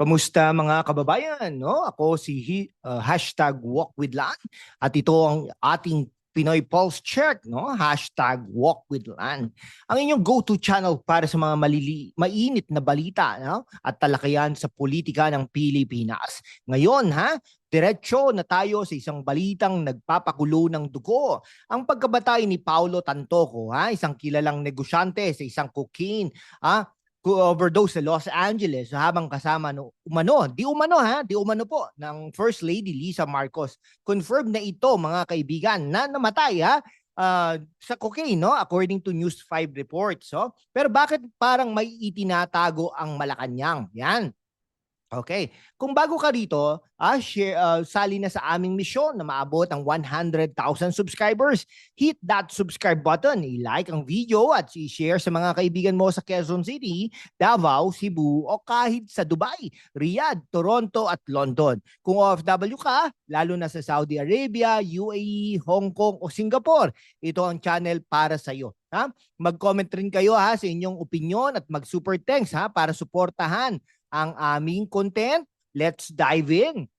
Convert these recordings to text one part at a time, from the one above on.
Kamusta mga kababayan? No? Ako si uh, hashtag Walk with Lan at ito ang ating Pinoy Pulse Check, no? Hashtag Walk with Lan. Ang inyong go-to channel para sa mga malili mainit na balita no? at talakayan sa politika ng Pilipinas. Ngayon, ha? Diretso na tayo sa isang balitang nagpapakulo ng dugo. Ang pagkabatay ni Paulo Tantoco, ha? isang kilalang negosyante sa isang cocaine ha? Ku- overdose sa Los Angeles habang kasama no umano, di umano ha, di umano po ng First Lady Lisa Marcos. Confirmed na ito mga kaibigan na namatay ha ah, sa cocaine no according to News 5 reports. So, pero bakit parang may itinatago ang Malacanang? Yan. Okay. Kung bago ka rito, ah, share, ah, sali na sa aming misyon na maabot ang 100,000 subscribers. Hit that subscribe button, i-like ang video at i-share sa mga kaibigan mo sa Quezon City, Davao, Cebu o kahit sa Dubai, Riyadh, Toronto at London. Kung OFW ka, lalo na sa Saudi Arabia, UAE, Hong Kong o Singapore, ito ang channel para sa iyo. Ha? Mag-comment rin kayo ha sa inyong opinion at mag-super thanks ha para suportahan ang aming content. Let's dive in.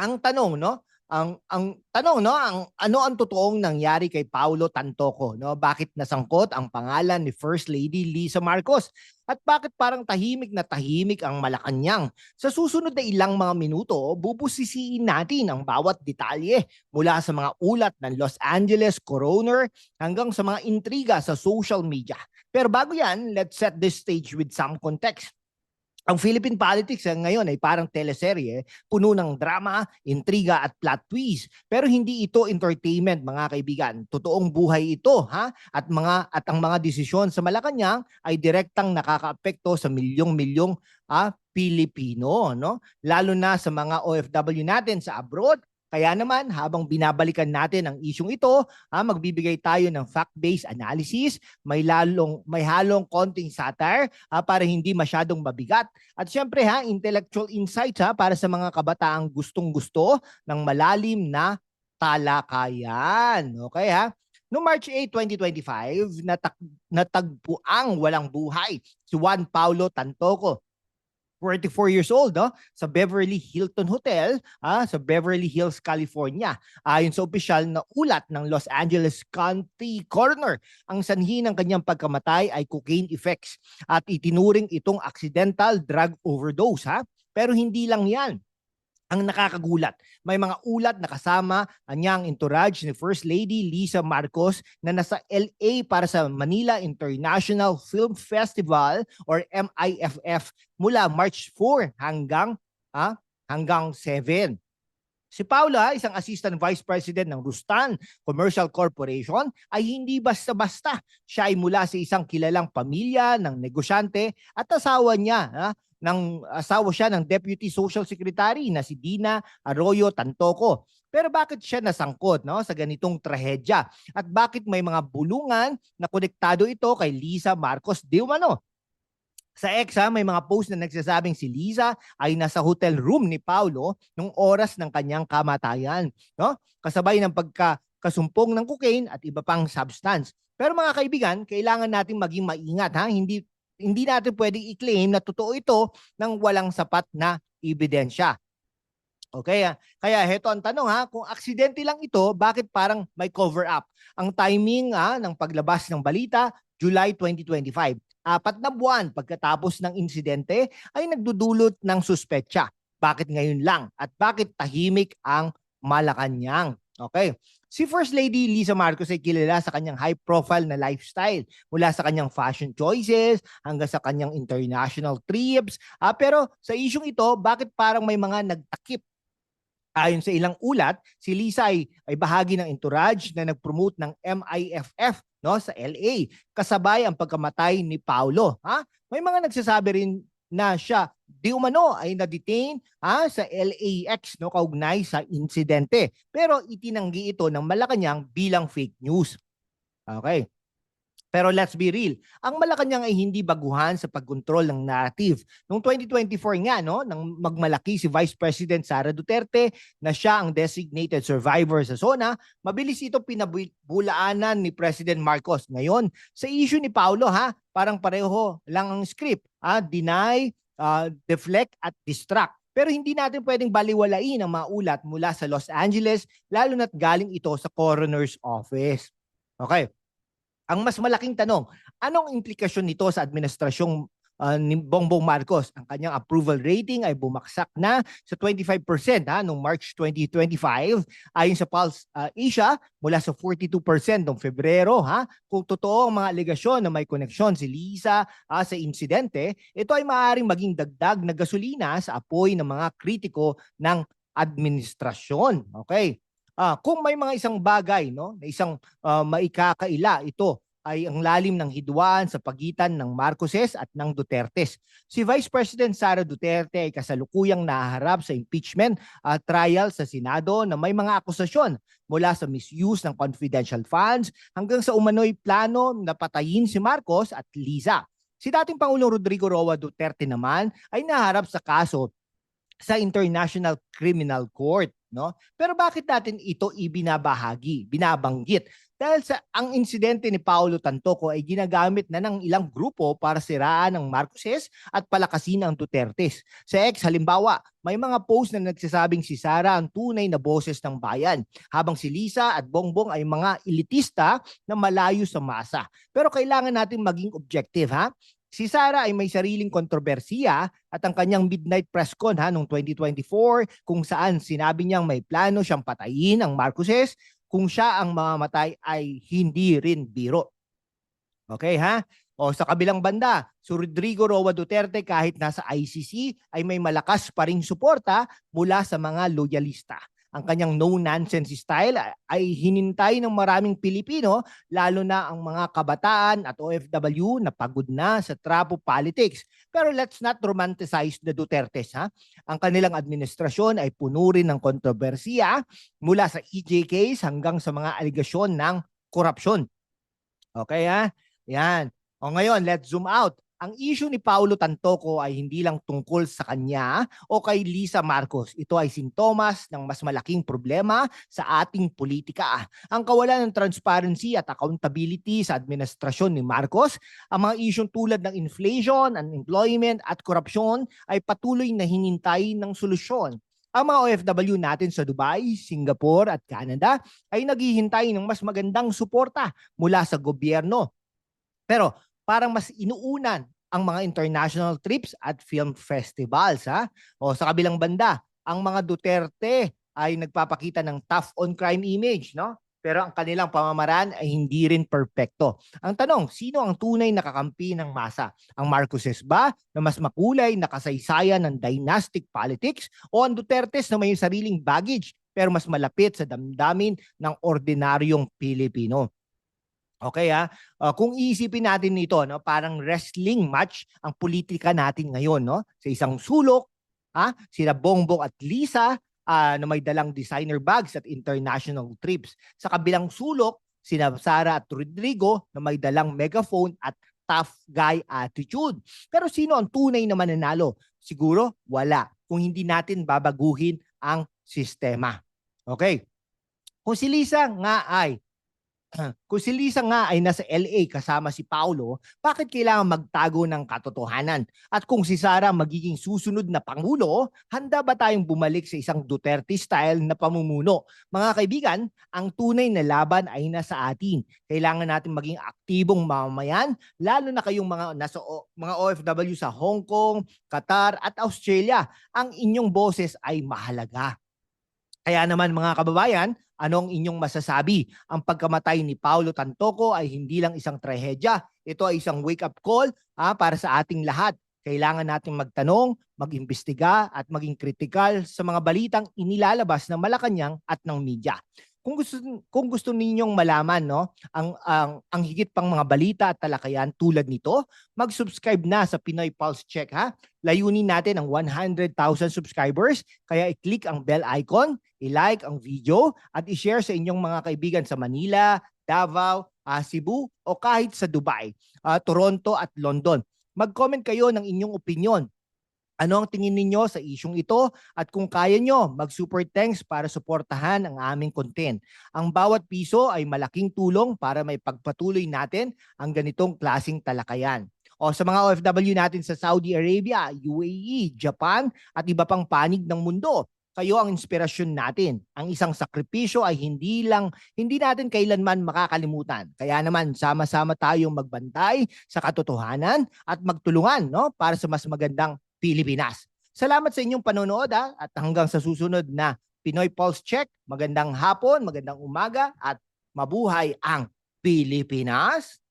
Ang tanong, no? Ang ang tanong, no? Ang ano ang totoong nangyari kay Paulo Tantoco, no? Bakit nasangkot ang pangalan ni First Lady Lisa Marcos? At bakit parang tahimik na tahimik ang Malacanang? Sa susunod na ilang mga minuto, bubusisiin natin ang bawat detalye mula sa mga ulat ng Los Angeles coroner hanggang sa mga intriga sa social media. Pero bago yan, let's set this stage with some context. Ang Philippine politics eh, ngayon ay parang teleserye, puno ng drama, intriga at plot twist. Pero hindi ito entertainment mga kaibigan. Totoong buhay ito, ha? At mga at ang mga desisyon sa Malacanang ay direktang nakakaapekto sa milyong-milyong ah, Pilipino, no? Lalo na sa mga OFW natin sa abroad kaya naman, habang binabalikan natin ang isyong ito, ah, magbibigay tayo ng fact-based analysis, may lalong may halong konting satire ah, para hindi masyadong mabigat. At syempre ha, intellectual insights ha, para sa mga kabataang gustong-gusto ng malalim na talakayan. Okay ha? Noong March 8, 2025, natag natagpo ang walang buhay si Juan Paulo Tantoco 44 years old no sa Beverly Hilton Hotel ah, sa Beverly Hills, California. Ayon sa opisyal na ulat ng Los Angeles County Coroner, ang sanhi ng kanyang pagkamatay ay cocaine effects at itinuring itong accidental drug overdose ha. Pero hindi lang 'yan ang nakakagulat. May mga ulat na kasama ang niyang entourage ni First Lady Lisa Marcos na nasa LA para sa Manila International Film Festival or MIFF mula March 4 hanggang ah, hanggang 7. Si Paula, isang assistant vice president ng Rustan Commercial Corporation, ay hindi basta-basta. Siya ay mula sa isang kilalang pamilya ng negosyante at asawa niya ah, ng asawa siya ng Deputy Social Secretary na si Dina Arroyo Tantoco. Pero bakit siya nasangkot no, sa ganitong trahedya? At bakit may mga bulungan na konektado ito kay Lisa Marcos de Umano? Sa X ha, may mga post na nagsasabing si Lisa ay nasa hotel room ni Paulo nung oras ng kanyang kamatayan. No? Kasabay ng pagkakasumpong ng cocaine at iba pang substance. Pero mga kaibigan, kailangan nating maging maingat ha. Hindi hindi natin pwedeng i-claim na totoo ito nang walang sapat na ebidensya. Okay, ah. kaya heto ang tanong ha, kung aksidente lang ito, bakit parang may cover up? Ang timing ah, ng paglabas ng balita, July 2025. Apat na buwan pagkatapos ng insidente ay nagdudulot ng suspetsa. Bakit ngayon lang? At bakit tahimik ang Malacanang? Okay. Si First Lady Lisa Marcos ay kilala sa kanyang high-profile na lifestyle mula sa kanyang fashion choices hanggang sa kanyang international trips. Ah, pero sa isyong ito, bakit parang may mga nagtakip? Ayon sa ilang ulat, si Lisa ay, ay bahagi ng entourage na nag-promote ng MIFF no sa LA kasabay ang pagkamatay ni Paulo ha may mga nagsasabi rin na siya di umano ay na-detain ha, sa LAX no kaugnay sa insidente. Pero itinanggi ito ng Malacanang bilang fake news. Okay. Pero let's be real, ang Malacanang ay hindi baguhan sa pagkontrol ng narrative. Noong 2024 nga, no, nang magmalaki si Vice President Sara Duterte na siya ang designated survivor sa zona, mabilis ito pinabulaanan ni President Marcos. Ngayon, sa issue ni Paulo, ha, parang pareho lang ang script. Ha, deny, ah, deflect at distract. Pero hindi natin pwedeng baliwalain ang mga ulat mula sa Los Angeles, lalo na't galing ito sa coroner's office. Okay. Ang mas malaking tanong, anong implikasyon nito sa administrasyong ah, ni Bongbong Marcos? Ang kanyang approval rating ay bumaksak na sa 25% ha, noong March 2025 ayon sa Pulse ah, Asia mula sa 42% noong Febrero ha. Kung totoo ang mga alegasyon na may koneksyon si Lisa ah, sa insidente, ito ay maaaring maging dagdag na gasolina sa apoy ng mga kritiko ng administrasyon. Okay? Ah, kung may mga isang bagay no, na isang ah, maikakaila ito ay ang lalim ng hidwaan sa pagitan ng Marcoses at ng Dutertes. Si Vice President Sara Duterte ay kasalukuyang naharap sa impeachment ah, trial sa Senado na may mga akusasyon mula sa misuse ng confidential funds hanggang sa umano'y plano na patayin si Marcos at Liza. Si dating Pangulong Rodrigo Roa Duterte naman ay naharap sa kaso sa International Criminal Court, no? Pero bakit natin ito ibinabahagi, binabanggit? Dahil sa ang insidente ni Paulo Tantoco ay ginagamit na ng ilang grupo para siraan ang Marcoses at palakasin ang Dutertes. Sa ex halimbawa, may mga post na nagsasabing si Sara ang tunay na boses ng bayan, habang si Lisa at Bongbong ay mga elitista na malayo sa masa. Pero kailangan natin maging objective, ha? Si Sara ay may sariling kontrobersiya at ang kanyang midnight press con ha noong 2024 kung saan sinabi niyang may plano siyang patayin ang Marcoses kung siya ang mamamatay ay hindi rin biro. Okay ha? O sa kabilang banda, si Rodrigo Roa Duterte kahit nasa ICC ay may malakas pa ring suporta mula sa mga loyalista. Ang kanyang no-nonsense style ay- ay hinintay ng maraming Pilipino, lalo na ang mga kabataan at OFW na pagod na sa trapo politics. Pero let's not romanticize the Dutertes. Ha? Ang kanilang administrasyon ay puno rin ng kontrobersiya mula sa EJ case hanggang sa mga aligasyon ng korupsyon. Okay ha? Yan. O ngayon, let's zoom out. Ang issue ni Paulo Tantoco ay hindi lang tungkol sa kanya o kay Lisa Marcos. Ito ay sintomas ng mas malaking problema sa ating politika. Ang kawalan ng transparency at accountability sa administrasyon ni Marcos, ang mga isyong tulad ng inflation, unemployment at korupsyon ay patuloy na hinintay ng solusyon. Ang mga OFW natin sa Dubai, Singapore at Canada ay naghihintay ng mas magandang suporta mula sa gobyerno. Pero parang mas inuunan ang mga international trips at film festivals ha. O sa kabilang banda, ang mga Duterte ay nagpapakita ng tough on crime image, no? Pero ang kanilang pamamaraan ay hindi rin perpekto. Ang tanong, sino ang tunay na kakampi ng masa? Ang Marcoses ba na mas makulay na kasaysayan ng dynastic politics o ang Dutertes na may sariling baggage pero mas malapit sa damdamin ng ordinaryong Pilipino? Okay ha? Uh, kung iisipin natin nito, no, parang wrestling match ang politika natin ngayon, no? Sa isang sulok, ha? Sila Bongbong at Lisa ah, na may dalang designer bags at international trips. Sa kabilang sulok, sina Sara at Rodrigo na may dalang megaphone at tough guy attitude. Pero sino ang tunay na mananalo? Siguro wala kung hindi natin babaguhin ang sistema. Okay? Kung si Lisa nga ay kung si Lisa nga ay nasa LA kasama si Paulo, bakit kailangan magtago ng katotohanan? At kung si Sara magiging susunod na pangulo, handa ba tayong bumalik sa isang Duterte style na pamumuno? Mga kaibigan, ang tunay na laban ay nasa atin. Kailangan natin maging aktibong mamamayan, lalo na kayong mga nasa O- mga OFW sa Hong Kong, Qatar at Australia. Ang inyong boses ay mahalaga. Kaya naman mga kababayan, anong inyong masasabi? Ang pagkamatay ni Paulo Tantoco ay hindi lang isang trahedya. Ito ay isang wake-up call ah, para sa ating lahat. Kailangan nating magtanong, mag-imbestiga at maging kritikal sa mga balitang inilalabas ng Malacanang at ng media. Kung gusto kung gusto ninyong malaman no ang ang ang higit pang mga balita at talakayan tulad nito, mag-subscribe na sa Pinoy Pulse Check ha. Layunin natin ang 100,000 subscribers kaya i-click ang bell icon, i-like ang video at i-share sa inyong mga kaibigan sa Manila, Davao, ah, Cebu o kahit sa Dubai, ah, Toronto at London. Mag-comment kayo ng inyong opinion. Ano ang tingin ninyo sa isyong ito at kung kaya nyo, mag-super thanks para suportahan ang aming content. Ang bawat piso ay malaking tulong para may pagpatuloy natin ang ganitong klasing talakayan. O sa mga OFW natin sa Saudi Arabia, UAE, Japan at iba pang panig ng mundo. Kayo ang inspirasyon natin. Ang isang sakripisyo ay hindi lang hindi natin kailanman makakalimutan. Kaya naman sama-sama tayong magbantay sa katotohanan at magtulungan no para sa mas magandang Pilipinas. Salamat sa inyong panonood ha, at hanggang sa susunod na Pinoy Pulse Check. Magandang hapon, magandang umaga at mabuhay ang Pilipinas.